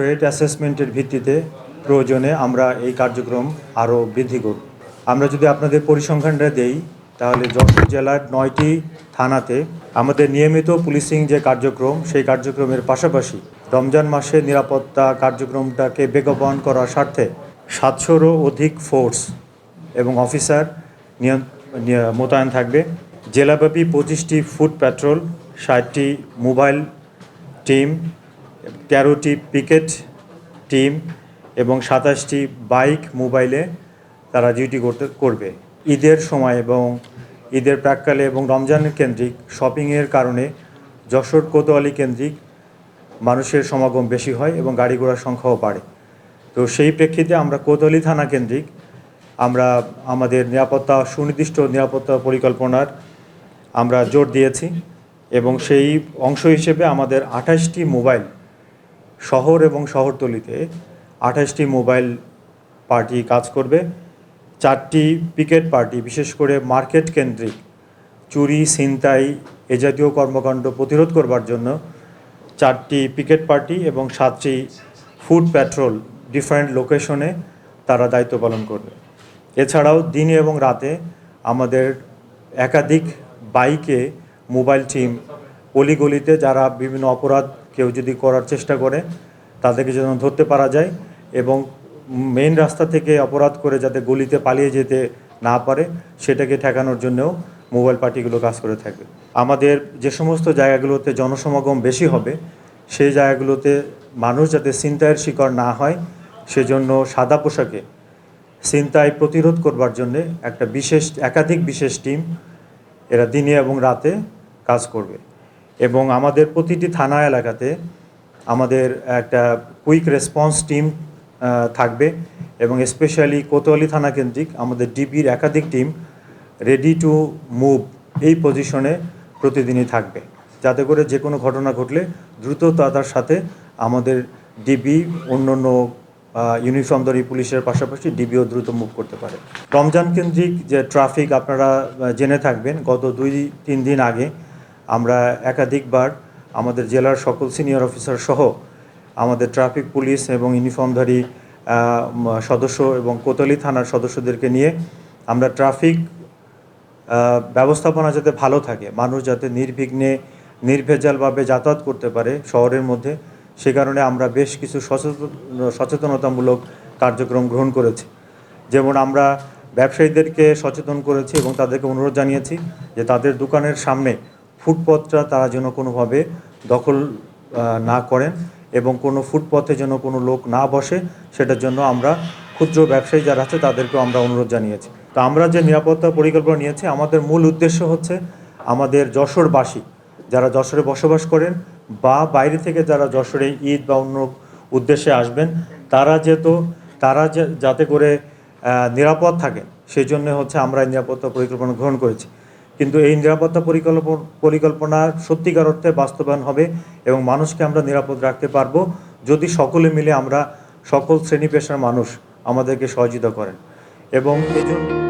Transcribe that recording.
Thread অ্যাসেসমেন্টের ভিত্তিতে প্রয়োজনে আমরা এই কার্যক্রম আরও বৃদ্ধি করব। আমরা যদি আপনাদের পরিসংখ্যানটা দেই, তাহলে যশোর জেলার নয়টি থানাতে আমাদের নিয়মিত পুলিশিং যে কার্যক্রম, সেই কার্যক্রমের পাশাপাশি রমজান মাসে নিরাপত্তা কার্যক্রমটাকে বেগবান করার স্বার্থে সাতশোরও অধিক ফোর্স এবং অফিসার মোতায়েন থাকবে। জেলাব্যাপী পঁচিশটি ফুড প্যাট্রোল ষাটটি মোবাইল টিম তেরোটি পিকেট টিম এবং সাতাশটি বাইক মোবাইলে তারা ডিউটি করতে, করবে। ঈদের সময় এবং ঈদের প্রাককালে এবং রমজান কেন্দ্রিক শপিংয়ের কারণে যশোর কোতোয়ালি কেন্দ্রিক মানুষের সমাগম বেশি হয় এবং গাড়ি ঘোড়ার সংখ্যাও বাড়ে। তো সেই প্রেক্ষিতে আমরা কোতোয়ালি থানা কেন্দ্রিক আমরা আমাদের নিরাপত্তা, সুনির্দিষ্ট নিরাপত্তা পরিকল্পনার আমরা জোর দিয়েছি এবং সেই অংশ হিসেবে আমাদের আঠাশটি মোবাইল শহর এবং শহরতলিতে আঠাশটি মোবাইল পার্টি কাজ করবে, চারটি পিকেট পার্টি, বিশেষ করে মার্কেট কেন্দ্রিক, চুরি, ছিনতাই এ জাতীয় কর্মকাণ্ড প্রতিরোধ করবার জন্য চারটি পিকেট পার্টি এবং সাতটি ফুড প্যাট্রোল ডিফারেন্ট লোকেশনে তারা দায়িত্ব পালন করবে। এছাড়াও দিনে এবং রাতে আমাদের একাধিক বাইকে মোবাইল টিম অলিগলিতে যারা বিভিন্ন অপরাধ কেউ যদি করার চেষ্টা করে, তাদেরকে যেন ধরতে পারা যায় এবং মেইন রাস্তা থেকে অপরাধ করে যাতে গলিতে পালিয়ে যেতে না পারে, সেটাকে ঠেকানোর জন্যও মোবাইল পার্টিগুলো কাজ করে থাকবে আমাদের যে সমস্ত জায়গাগুলোতে জনসমাগম বেশি হবে, সেই জায়গাগুলোতে মানুষ যাতে ছিনতাইয়ের শিকার না হয়, সেজন্য সাদা পোশাকে ছিনতাই প্রতিরোধ করবার জন্য একটা বিশেষ, একাধিক বিশেষ টিম এরা দিনে এবং রাতে কাজ করবে। এবং আমাদের প্রতিটি থানা এলাকাতে আমাদের একটা কুইক রেসপন্স টিম থাকবে এবং স্পেশালি কোতোয়ালি থানা কেন্দ্রিক আমাদের ডিবির একাধিক টিম রেডি টু মুভ এই পজিশনে প্রতিদিনই থাকবে। যাতে করে যে কোনো ঘটনা ঘটলে দ্রুত দ্রুততার সাথে আমাদের ডিবি অন্যান্য ইউনিফর্মধারী পুলিশের পাশাপাশি ডিবিও দ্রুত মুভ করতে পারে। রমজান কেন্দ্রিক যে ট্রাফিক আপনারা জেনে থাকবেন, গত দুই, তিন দিন আগে আমরা একাধিকবার আমাদের জেলার সকল সিনিয়র অফিসার সহ আমাদের ট্রাফিক পুলিশ এবং ইউনিফর্মধারী সদস্য এবং কোতলি থানার সদস্যদেরকে নিয়ে আমরা ট্রাফিক ব্যবস্থাপনা যাতে ভালো থাকে, মানুষ যাতে নির্বিঘ্নে, নির্ভেজালভাবে যাতায়াত করতে পারে শহরের মধ্যে, সে কারণে আমরা বেশ কিছু সচেতন, সচেতনতামূলক কার্যক্রম গ্রহণ করেছি। যেমন আমরা ব্যবসায়ীদেরকে সচেতন করেছি এবং তাদেরকে অনুরোধ জানিয়েছি যে তাদের দোকানের সামনে ফুটপথটা তারা যেন কোনোভাবে দখল না করেন এবং কোনো ফুটপথে যেন কোনো লোক না বসে, সেটার জন্য আমরা ক্ষুদ্র ব্যবসায়ী যারা আছে তাদেরকেও আমরা অনুরোধ জানিয়েছি। তো আমরা যে নিরাপত্তা পরিকল্পনা নিয়েছি, আমাদের মূল উদ্দেশ্য হচ্ছে আমাদের যশোরবাসী যারা যশোরে বসবাস করেন বা বাইরে থেকে যারা যশোরে ঈদ বা অন্য উদ্দেশ্যে আসবেন, তারা যেহেতু, তারা যাতে করে নিরাপদ থাকেন সেই জন্য হচ্ছে আমরা নিরাপত্তা পরিকল্পনা গ্রহণ করেছি। কিন্তু এই নিরাপত্তা পরিকল্পনা পরিকল্পনা সত্যিকার অর্থে বাস্তবায়ন হবে এবং মানুষকে আমরা নিরাপদ রাখতে পারব যদি সকলে মিলে আমরা সকল শ্রেণি পেশার মানুষ আমাদেরকে সহযোগিতা করেন। এবং এই জন্য